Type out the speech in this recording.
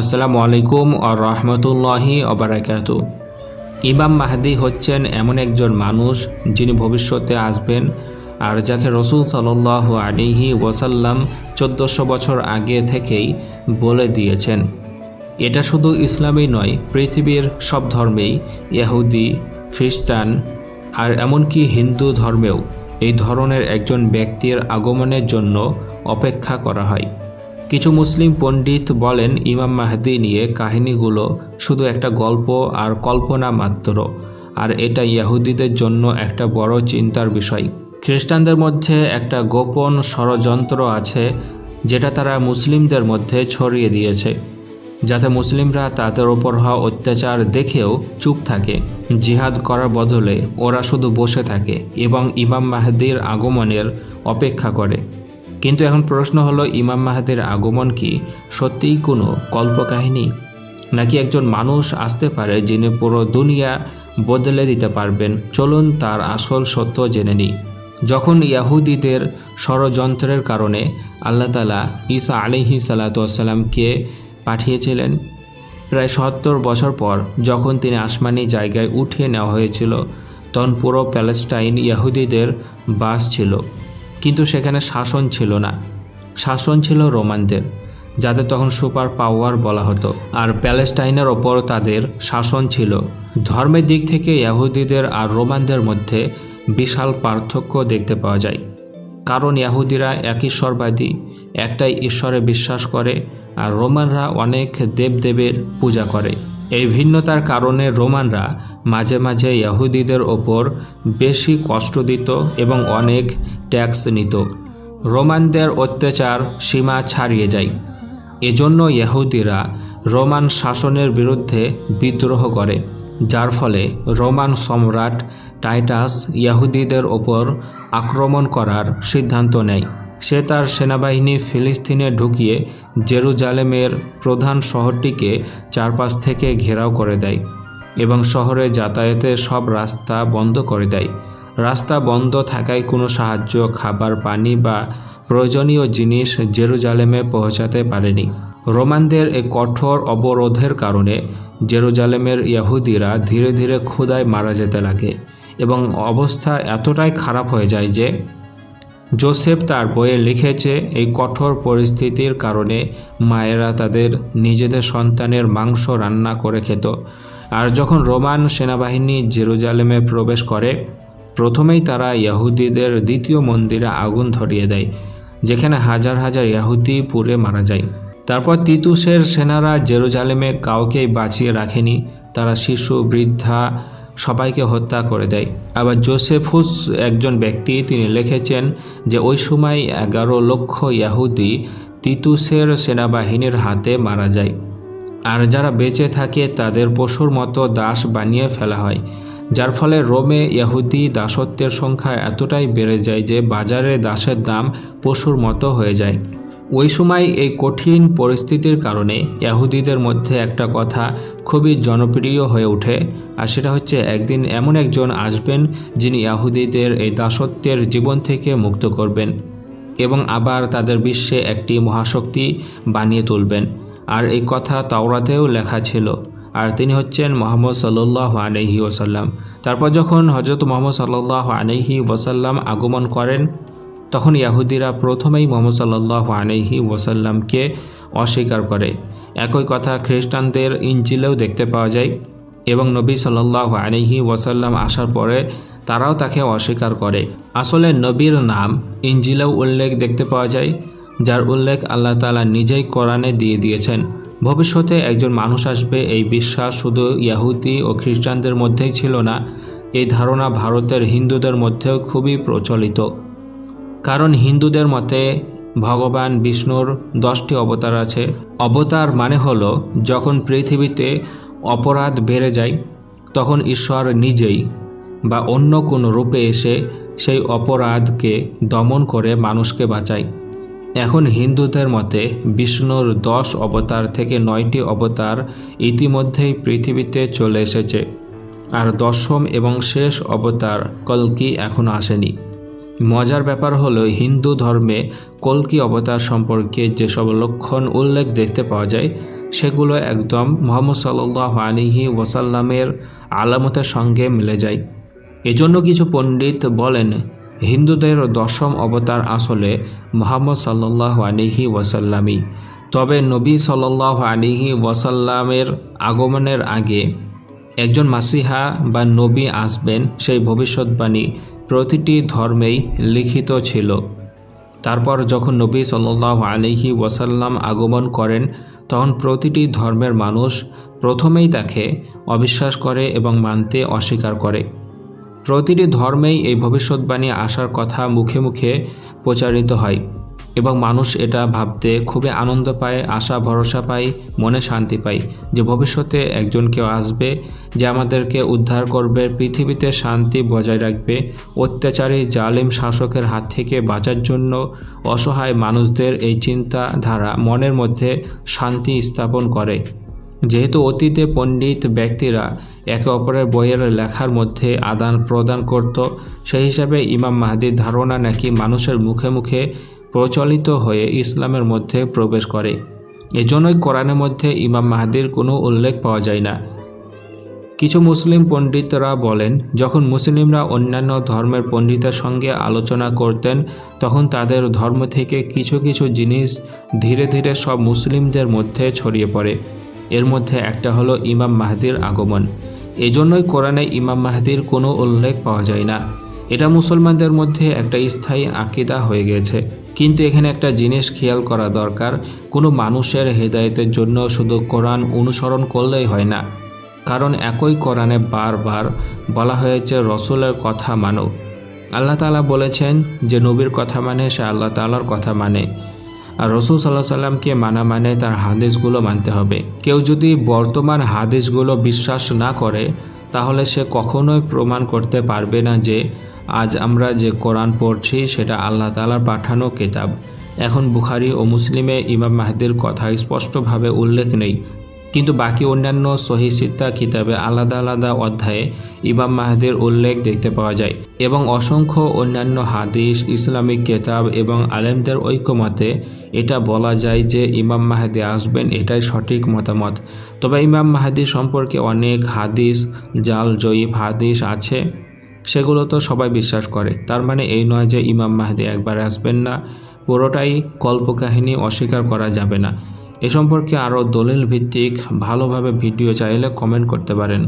আসসালামু আলাইকুম আর রহমতুল্লাহি অবরাকাত ইমাম মাহাদি হচ্ছেন এমন একজন মানুষ যিনি ভবিষ্যতে আসবেন আর যাকে রসুল সাল্লাহ আলিহি ওয়াসাল্লাম চোদ্দোশো বছর আগে থেকেই বলে দিয়েছেন। এটা শুধু ইসলামেই নয়, পৃথিবীর সব ধর্মেই, ইহুদি, খ্রিস্টান আর এমনকি হিন্দু ধর্মেও এই ধরনের একজন ব্যক্তির আগমনের জন্য অপেক্ষা করা হয়। কিছু মুসলিম পণ্ডিত বলেন, ইমাম মাহদি নিয়ে কাহিনীগুলো শুধু একটা গল্প আর কল্পনা মাত্র, আর এটা ইয়াহুদিদের জন্য একটা বড় চিন্তার বিষয়। খ্রিস্টানদের মধ্যে একটা গোপন ষড়যন্ত্র আছে যেটা তারা মুসলিমদের মধ্যে ছড়িয়ে দিয়েছে, যাতে মুসলিমরা তাদের ওপর হওয়া অত্যাচার দেখেও চুপ থাকে। জিহাদ করার বদলে ওরা শুধু বসে থাকে এবং ইমাম মাহাদির আগমনের অপেক্ষা করে। কিন্তু এখন প্রশ্ন হলো, ইমাম মাহাদির আগমন কি সত্যিই কোনো কল্পকাহিনী? নাকি একজন মানুষ আসতে পারে যিনি পুরো দুনিয়া বদলে দিতে পারবেন? চলুন তার আসল সত্য জেনে নিই। যখন ইয়াহুদিদের ষড়যন্ত্রের কারণে আল্লাহ তালা ঈসা আলিহি সাল্লাতামকে পাঠিয়েছিলেন, প্রায় সত্তর বছর পর যখন তিনি আসমানি জায়গায় উঠিয়ে নেওয়া হয়েছিল, তখন পুরো প্যালেস্টাইন ইয়াহুদিদের বাস ছিল। কিন্তু সেখানে শাসন ছিল না। শাসন ছিল রোমানদের, যাদের তখন সুপার পাওয়ার বলা হতো। আর প্যালেস্টাইনের ওপর তাদের শাসন ছিল। ধর্মের দিক থেকে ইয়াহুদিদের আর রোমানদের মধ্যে বিশাল পার্থক্য দেখতে পাওয়া যায়। কারণ ইয়াহুদিরা এক ঈশ্বরবাদী, একটাই ঈশ্বরে বিশ্বাস করে, আর রোমানরা অনেক দেবদেবের পূজা করে। এই ভিন্নতার কারণে রোমানরা মাঝে মাঝে ইয়াহুদিদের ওপর বেশি কষ্ট দিত এবং অনেক ট্যাক্স নিত। রোমানদের অত্যাচার সীমা ছাড়িয়ে যায়। এজন্য ইহুদিরা রোমান শাসনের বিরুদ্ধে বিদ্রোহ করে, যার ফলে রোমান সম্রাট টাইটাস ইয়াহুদিদের ওপর আক্রমণ করার সিদ্ধান্ত নেয়। সে তার সেনাবাহিনী ফিলিস্তিনে ঢুকিয়ে জেরুজালেমের প্রধান শহরটিকে চারপাশ থেকে ঘেরাও করে দেয় এবং শহরে যাতায়াতের সব রাস্তা বন্ধ করে দেয়। রাস্তা বন্ধ থাকায় কোনো সাহায্য, খাবার, পানি বা প্রয়োজনীয় জিনিস জেরুজালেমে পৌঁছাতে পারেনি। রোমানদের এই কঠোর অবরোধের কারণে জেরুজালেমের ইয়াহুদিরা ধীরে ধীরে ক্ষুদায় মারা যেতে লাগে এবং অবস্থা এতটাই খারাপ হয়ে যায় যে জোসেফ তার বইয়ে লিখেছে, এই কঠোর পরিস্থিতির কারণে মায়েরা তাদের নিজেদের সন্তানের মাংস রান্না করে খেত। আর যখন রোমান সেনাবাহিনী জেরুজালেমে প্রবেশ করে, প্রথমেই তারা ইয়াহুদিদের দ্বিতীয় মন্দিরে আগুন ধরিয়ে দেয়, যেখানে হাজার হাজার ইয়াহুদি পুড়ে মারা যায়। তারপর তিতুসের সেনারা জেরুজালেমে কাউকেই বাঁচিয়ে রাখেনি। তারা শিশু, বৃদ্ধা সবাইকে হত্যা করে দেয়। আবার জোসেফুস একজন ব্যক্তি, তিনি লিখেছেন যে, ওই সময় এগারো লক্ষ ইয়াহুদি তিতুসের সেনাবাহিনীর হাতে মারা যায়। আর যারা বেঁচে থাকে, তাদের পশুর মতো দাস বানিয়ে ফেলা হয়। যার ফলে রোমে ইয়াহুদি দাসত্বের সংখ্যা এতটাই বেড়ে যায় যে, বাজারে দাসের দাম পশুর মতো হয়ে যায়। ওই সময় এই কঠিন পরিস্থিতির কারণে ইয়াহুদিদের মধ্যে একটা কথা খুবই জনপ্রিয় হয়ে ওঠে, আর সেটা হচ্ছে একদিন এমন একজন আসবেন যিনি ইয়াহুদিদের এই দাসত্বের জীবন থেকে মুক্ত করবেন এবং আবার তাদের বিশ্বে একটি মহাশক্তি বানিয়ে তুলবেন। আর এই কথা তাওরাতেও লেখা ছিল, আর তিনি হচ্ছেন মোহাম্মদ সাল্লাহ আলহি ওসাল্লাম তারপর যখন হজরত মোহাম্মদ সাল্লাহ আলহি ওসাল্লাম আগমন করেন তখন ইয়াহুদিরা প্রথমেই মোহাম্মদ সাল্লাহ আলহি ওসাল্লামকে অস্বীকার করে। একই কথা খ্রিস্টানদের ইঞ্জিলেও দেখতে পাওয়া যায় এবং নবী সাল্লাহ আলহি ওয়াসাল্লাম আসার পরে তারাও তাকে অস্বীকার করে। আসলে নবীর নাম ইঞ্জিলেও উল্লেখ দেখতে পাওয়া যায়, যার উল্লেখ আল্লাহ তালা নিজেই কোরআনে দিয়ে দিয়েছেন। ভবিষ্যতে একজন মানুষ আসবে, এই বিশ্বাস শুধু ইয়াহুদি ও খ্রিস্টানদের মধ্যেই ছিল না, এই ধারণা ভারতের হিন্দুদের মধ্যেও খুবই প্রচলিত। কারণ হিন্দুদের মতে ভগবান বিষ্ণুর দশটি অবতার আছে। অবতার মানে হলো, যখন পৃথিবীতে অপরাধ বেড়ে যায়, তখন ঈশ্বর নিজেই বা অন্য কোনো রূপে এসে সেই অপরাধকে দমন করে মানুষকে বাঁচায়। এখন হিন্দুদের মতে বিষ্ণুর দশ অবতার থেকে নয়টি অবতার ইতিমধ্যেই পৃথিবীতে চলে এসেছে। আর দশম এবং শেষ অবতার কলকি এখনও আসেনি। মজার ব্যাপার হলো, হিন্দু ধর্মে কলকি অবতার সম্পর্কে যেসব লক্ষণ উল্লেখ দেখতে পাওয়া যায়, সেগুলো একদম মোহাম্মদ সাল্লাহ আলিহি ওয়াসাল্লামের আলামতের সঙ্গে মিলে যায়। এজন্য কিছু পণ্ডিত বলেন, হিন্দুদের দশম অবতার আসলে মোহাম্মদ সাল্লাহ আলিহি ওয়াসাল্লামই। তবে নবী সাল্লাহ আলিহি ওয়াসাল্লামের আগমনের আগে একজন মাসিহা বা নবী আসবেন, সেই ভবিষ্যৎবাণী প্রতিটি ধর্মেই লিখিত ছিল। তারপর যখন নবী সাল্লাহ আলিহি ওয়াসাল্লাম আগমন করেন, তখন প্রতিটি ধর্মের মানুষ প্রথমেই তাকে অবিশ্বাস করে এবং মানতে অস্বীকার করে। প্রতিটি ধর্মেই এই ভবিষ্যৎবাণী আসার কথা মুখে মুখে প্রচারিত হয়। এবং মানুষ এটা ভাবতে খুবই আনন্দ পায়, আশা, ভরসা পায়, মনে শান্তি পায় যে ভবিষ্যতে একজন কেউ আসবে যে আমাদেরকে উদ্ধার করবে, পৃথিবীতে শান্তি বজায় রাখবে, অত্যাচারী, জালিম শাসকের হাত থেকে বাঁচার জন্য অসহায় মানুষদের এই চিন্তাধারা মনের মধ্যে শান্তি স্থাপন করে। যেহেতু অতীতে পণ্ডিত ব্যক্তিরা একে অপরের বইয়ের লেখার মধ্যে আদান প্রদান করত, সেই হিসাবে ইমাম মাহাদির ধারণা নাকি মানুষের মুখে মুখে প্রচলিত হয়ে ইসলামের মধ্যে প্রবেশ করে। এজন্যই কোরআনের মধ্যে ইমাম মাহাদির কোনো উল্লেখ পাওয়া যায় না। কিছু মুসলিম পণ্ডিতরা বলেন, যখন মুসলিমরা অন্যান্য ধর্মের পণ্ডিতের সঙ্গে আলোচনা করতেন, তখন তাদের ধর্ম থেকে কিছু কিছু জিনিস ধীরে ধীরে সব মুসলিমদের মধ্যে ছড়িয়ে পড়ে। এর মধ্যে একটা হলো ইমাম মাহাদির আগমন। এজন্যই কোরআনে ইমাম মাহাদির কোনো উল্লেখ পাওয়া যায় না। এটা মুসলমানদের মধ্যে একটা স্থায়ী আকিদা হয়ে গেছে। কিন্তু এখানে একটা জিনিস খেয়াল করা দরকার, কোনো মানুষের হেদায়েতের জন্য শুধু কোরআন অনুসরণ করলেই হয় না। কারণ একই কোরআনে বারবার বলা হয়েছে, রসুলের কথা মানো। আল্লাহ তালা বলেছেন যে, নবীর কথা মানে সে আল্লাহ তালার কথা মানে। আর রসুল সাল্লাহ সাল্লামকে মানা মানে তার হাদিসগুলো মানতে হবে। কেউ যদি বর্তমান হাদিসগুলো বিশ্বাস না করে তাহলে সে কখনোই প্রমাণ করতে পারবে না যে আজ আমরা যে কোরআন পড়ছি সেটা আল্লাহ তালার পাঠানো কেতাব। এখন বুখারি ও মুসলিমে ইমাম মাহদির কথা স্পষ্টভাবে উল্লেখ নেই। কিন্তু বাকি অন্যান্য সহি সিত্তা কিতাবে আলাদা আলাদা অধ্যায়ে ইমাম মাহাদির উল্লেখ দেখতে পাওয়া যায় এবং অসংখ্য অন্যান্য হাদিস, ইসলামিক কেতাব এবং আলেমদের ঐক্যমতে এটা বলা যায় যে ইমাম মাহাদি আসবেন, এটাই সঠিক মতামত। তবে ইমাম মাহাদি সম্পর্কে অনেক হাদিস, জাল, জয়ীব হাদিস আছে, সেগুলো তো সবাই বিশ্বাস করে। তার মানে এই নয় যে ইমাম মাহাদি একবার আসবেন না, পুরোটাই কল্পকাহিনী অস্বীকার করা যাবে না। এ সম্পর্কে আরও দলিল ভিত্তিক ভালোভাবে ভিডিও চাইলে কমেন্ট করতে পারেন।